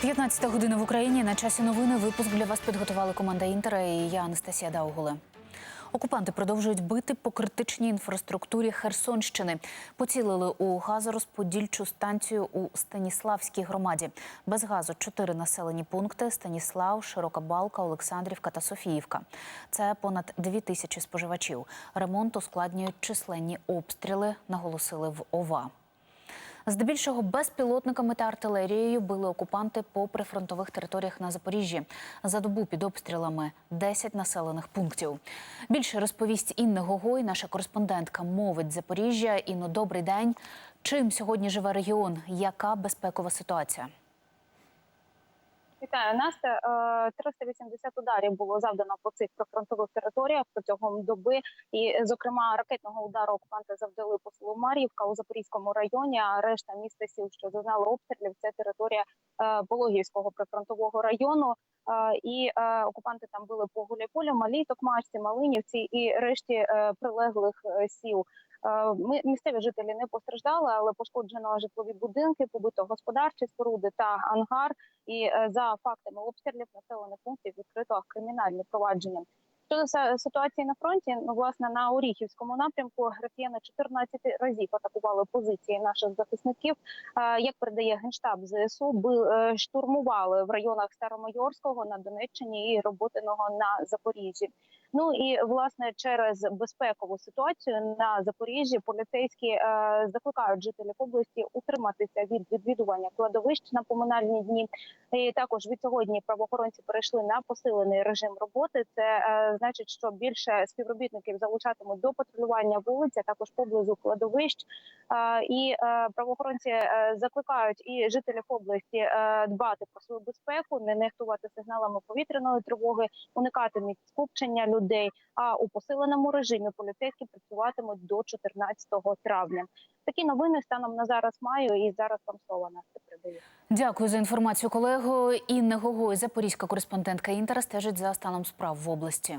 15 година в Україні. На часі новини. Випуск для вас підготували команда Інтера і я Анастасія Даугуле. Окупанти продовжують бити по критичній інфраструктурі Херсонщини. Поцілили у газорозподільчу станцію у Станіславській громаді. Без газу чотири населені пункти: Станіслав, Широка Балка, Олександрівка та Софіївка. Це понад дві тисячі споживачів. Ремонт ускладнюють численні обстріли, наголосили в ОВА. Здебільшого безпілотниками та артилерією били окупанти по прифронтових територіях на Запоріжжі. За добу під обстрілами 10 населених пунктів. Більше розповість Інна Гогой, наша кореспондентка мовить Запоріжжя. Інно, добрий день. Чим сьогодні живе регіон? Яка безпекова ситуація? Вітаю, Настя. Е, 380 ударів було завдано по цих прифронтових територіях протягом доби. І, зокрема, ракетного удару окупанти завдали по селу Мар'ївка у Запорізькому районі. А решта міста сіл, що зазнали обстрілів, це територія е, Пологівського прифронтового району. Е, І е, окупанти там били по Гуляйполю, Малій, Токмачці, Малинівці і решті е, прилеглих е, сіл. Е, Ми місцеві жителі не постраждали, але пошкоджено житлові будинки, побито господарчі споруди та ангар. І е, за фактами обстрілів населених пунктів відкрито кримінальне провадження. Щодо ситуації на фронті, ну власне на Оріхівському напрямку росіяни 14 разів атакували позиції наших захисників. Як передає генштаб ЗСУ, е, штурмували в районах Старомайорського на Донеччині і Роботиного на Запоріжжі. Ну і власне через безпекову ситуацію на Запоріжжі поліцейські е, закликають жителів області утриматися від відвідування кладовищ на поминальні дні. І також від сьогодні правоохоронці перейшли на посилений режим роботи. Це е, значить, що більше співробітників залучатимуть до патрулювання вулиць, а також поблизу кладовищ. І е, правоохоронці е, закликають і жителів області е, дбати про свою безпеку, не нехтувати сигналами повітряної тривоги, уникати місць скупчення людей. А у посиленому режимі поліцейські працюватимуть до 14 травня. Такі новини станом на зараз маю і зараз вам слово Настя передаю. Дякую за інформацію, колего. Інна Гогой, запорізька кореспондентка Інтера, стежить за станом справ в області.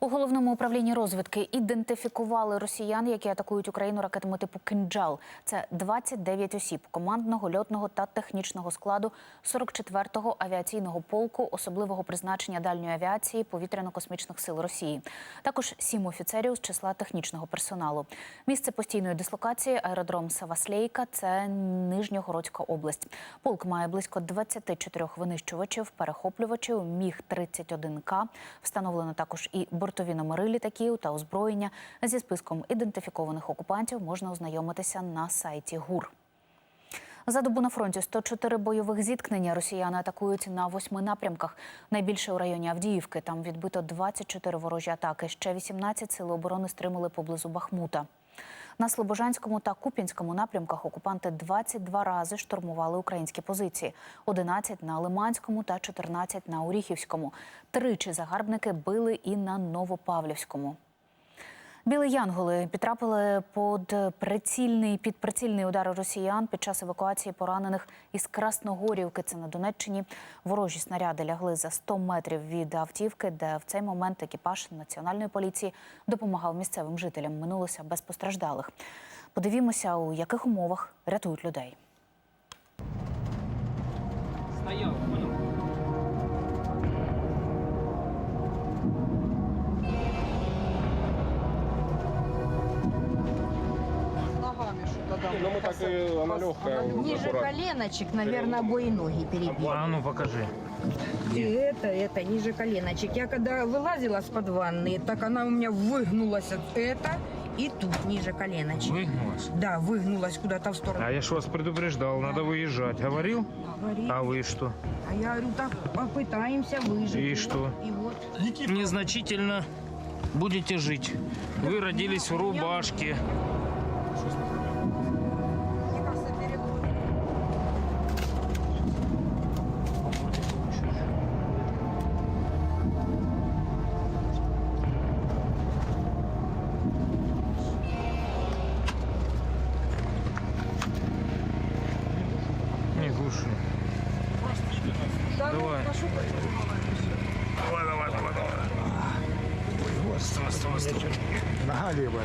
У головному управлінні розвідки ідентифікували росіян, які атакують Україну ракетами типу «Кинджал». Це 29 осіб командного, льотного та технічного складу 44-го авіаційного полку особливого призначення дальньої авіації повітряно-космічних сил Росії. Також сім офіцерів з числа технічного персоналу. Місце постійної дислокації аеродром Саваслейка. Це Нижньогородська область. Полк має близько 24 винищувачів, перехоплювачів, міг 31 к Встановлено також і бортові номери літаків та озброєння. Зі списком ідентифікованих окупантів можна ознайомитися на сайті ГУР. За добу на фронті 104 бойових зіткнення росіяни атакують на восьми напрямках. Найбільше у районі Авдіївки. Там відбито 24 ворожі атаки. Ще 18 сили оборони стримали поблизу Бахмута. На Слобожанському та Куп'янському напрямках окупанти 22 рази штурмували українські позиції: 11 на Лиманському та 14 на Оріхівському. Тричі загарбники били і на Новопавлівському. Білі Янголи потрапили під прицільний під прицільний удар росіян під час евакуації поранених із Красногорівки. Це на Донеччині. Ворожі снаряди лягли за 100 метрів від автівки, де в цей момент екіпаж національної поліції допомагав місцевим жителям. Минулося без постраждалих. Подивімося, у яких умовах рятують людей. Стоял, ну мы так и, она легкая. Ниже коленочек, наверное, обои ноги перебили. А ну покажи. И это, это, ниже коленочек. Я когда вылазила с-под ванны, так она у меня выгнулась. от Это и тут, ниже коленочек. Выгнулась. Да, выгнулась куда-то в сторону. А я ж вас предупреждал, надо выезжать. Говорил? Говорит. А вы что? А я говорю, так попытаемся выжить. И вот, что? И вот. Незначительно будете жить. Вы родились в рубашке.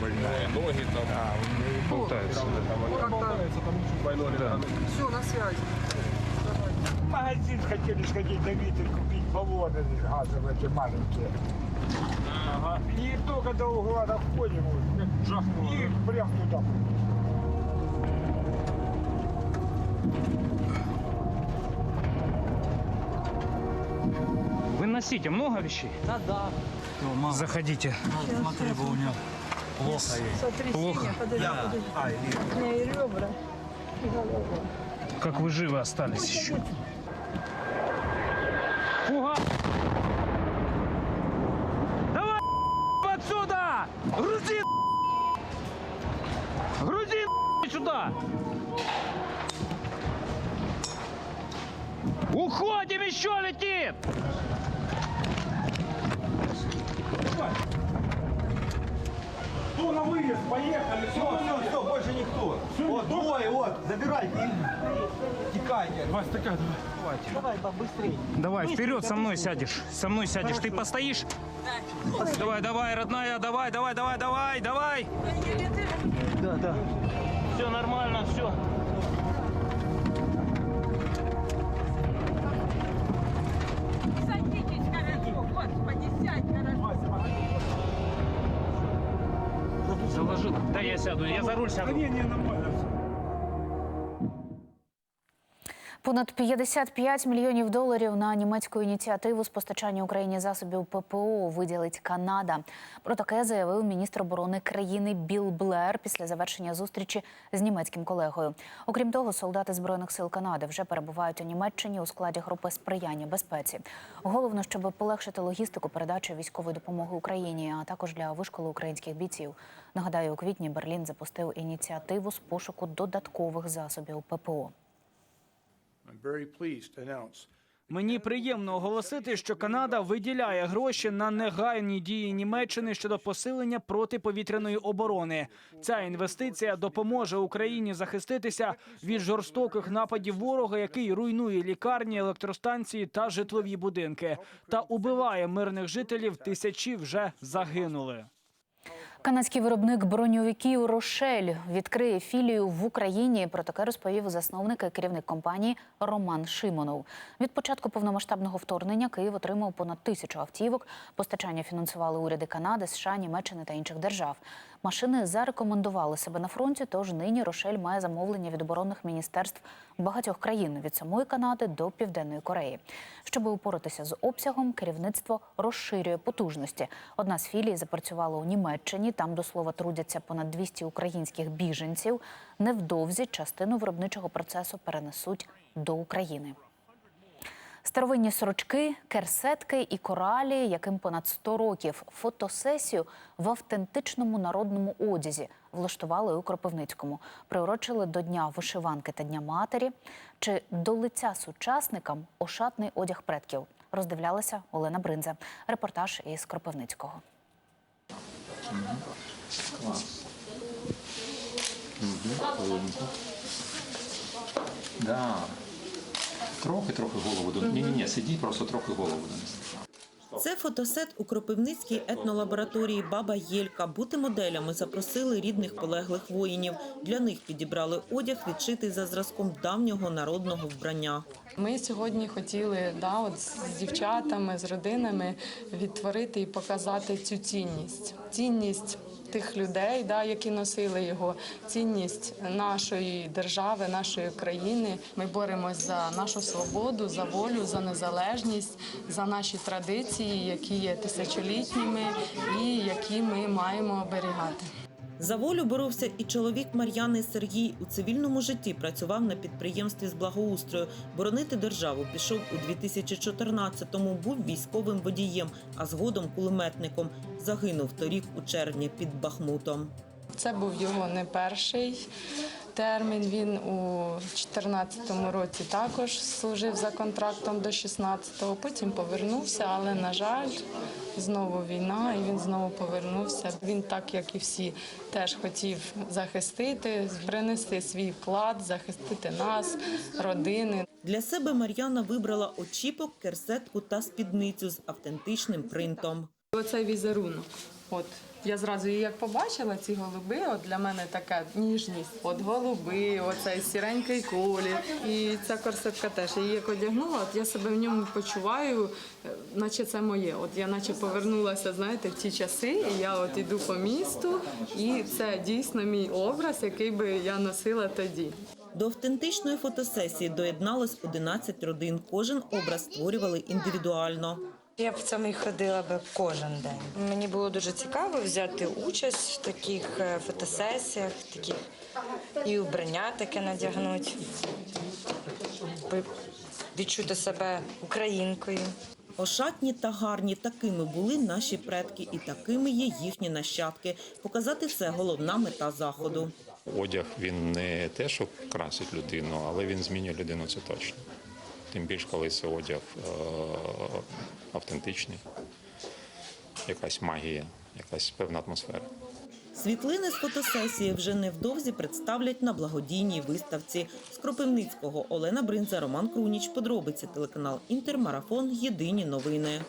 Больная. Ноги там. А, у меня и Болтается. Там болтается, там чуть больной. Да. Все, на связи. магазин хотели сходить на Виталь купить баллоны газовые, эти маленькие. И только до угла доходим, и прям туда. Выносите много вещей? Да, да. Заходите. Плохо. И ребра. Как вы живы остались еще? Фуга! Давай отсюда! Грузи! Грузи сюда! Уходим, еще летит! На выезд? Поехали, Все, все, все, больше никто. Вот, двое, вот, забирайте. Текайте. Вась, такая, Давай, побыстрее. Давай, вперед со мной сядешь. Со мной сядешь. Ты постоишь? Давай, давай, родная, давай, давай, давай, давай, давай. Да, да. Все нормально, все. Заложил. Да я сяду, я за руль сяду. Не, не, нормально Понад 55 мільйонів доларів на німецьку ініціативу з постачання Україні засобів ППО виділить Канада. Про таке заявив міністр оборони країни Біл Блер після завершення зустрічі з німецьким колегою. Окрім того, солдати збройних сил Канади вже перебувають у Німеччині у складі групи сприяння безпеці. Головно, щоб полегшити логістику передачі військової допомоги Україні, а також для вишколу українських бійців. Нагадаю, у квітні Берлін запустив ініціативу з пошуку додаткових засобів ППО. Мені приємно оголосити, що Канада виділяє гроші на негайні дії Німеччини щодо посилення протиповітряної оборони. Ця інвестиція допоможе Україні захиститися від жорстоких нападів ворога, який руйнує лікарні, електростанції та житлові будинки, та убиває мирних жителів. Тисячі вже загинули. Канадський виробник броньовиків Рошель відкриє філію в Україні. Про таке розповів засновник і керівник компанії Роман Шимонов. Від початку повномасштабного вторгнення Київ отримав понад тисячу автівок. Постачання фінансували уряди Канади, США, Німеччини та інших держав. Машини зарекомендували себе на фронті. Тож нині Рошель має замовлення від оборонних міністерств багатьох країн від самої Канади до Південної Кореї. Щоб упоратися з обсягом, керівництво розширює потужності. Одна з філій запрацювала у Німеччині. Там до слова трудяться понад 200 українських біженців. Невдовзі частину виробничого процесу перенесуть до України. Старовинні сорочки, керсетки і коралі, яким понад 100 років, фотосесію в автентичному народному одязі влаштували у Кропивницькому. Приурочили до Дня вишиванки та Дня матері. Чи до лиця сучасникам ошатний одяг предків? Роздивлялася Олена Бринза. Репортаж із Кропивницького. Да. Трохи, трохи голову до ні, ні, ні, сидіть, просто трохи голову донести. Це фотосет у Кропивницькій етнолабораторії Баба Єлька. Бути моделями запросили рідних полеглих воїнів. Для них підібрали одяг, відшитий за зразком давнього народного вбрання. Ми сьогодні хотіли да, от з дівчатами, з родинами відтворити і показати цю цінність. Цінність тих людей, да, які носили його, цінність нашої держави, нашої країни. Ми боремось за нашу свободу, за волю, за незалежність, за наші традиції, які є тисячолітніми і які ми маємо оберігати. За волю боровся і чоловік Мар'яни Сергій. У цивільному житті працював на підприємстві з благоустрою. Боронити державу пішов у 2014-му, був військовим водієм, а згодом кулеметником. Загинув торік у червні під Бахмутом. Це був його не перший термін. Він у 2014 році також служив за контрактом до 16-го, потім повернувся, але, на жаль, знову війна, і він знову повернувся. Він, так як і всі, теж хотів захистити, принести свій вклад, захистити нас, родини. Для себе Мар'яна вибрала очіпок, керсетку та спідницю з автентичним принтом. Оцей візерунок. От Я зразу її як побачила, ці голуби, от для мене така ніжність. От голуби, оцей сіренький колір. І ця корсетка теж. Я її як одягнула, от я себе в ньому почуваю, е, наче це моє. От я наче повернулася, знаєте, в ті часи, і я от іду по місту, і це дійсно мій образ, який би я носила тоді. До автентичної фотосесії доєдналось 11 родин. Кожен образ створювали індивідуально. Я б в цьому і ходила би кожен день. Мені було дуже цікаво взяти участь в таких е, фотосесіях, таких і убрання таке надягнути, відчути себе українкою. Ошатні та гарні такими були наші предки, і такими є їхні нащадки. Показати це головна мета заходу. Одяг він не те, що красить людину, але він змінює людину, це точно. Тим більше, коли це одяг е- автентичний, якась магія, якась певна атмосфера. Світлини з фотосесії вже невдовзі представлять на благодійній виставці. З Кропивницького Олена Бринза, Роман Круніч. Подробиці телеканал Інтермарафон. Єдині новини.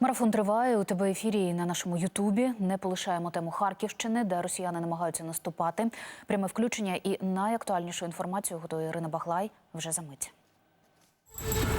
Марафон триває у тебе ефірі і на нашому Ютубі. Не полишаємо тему Харківщини, де росіяни намагаються наступати. Пряме включення і найактуальнішу інформацію готує Ірина Баглай вже за мить. you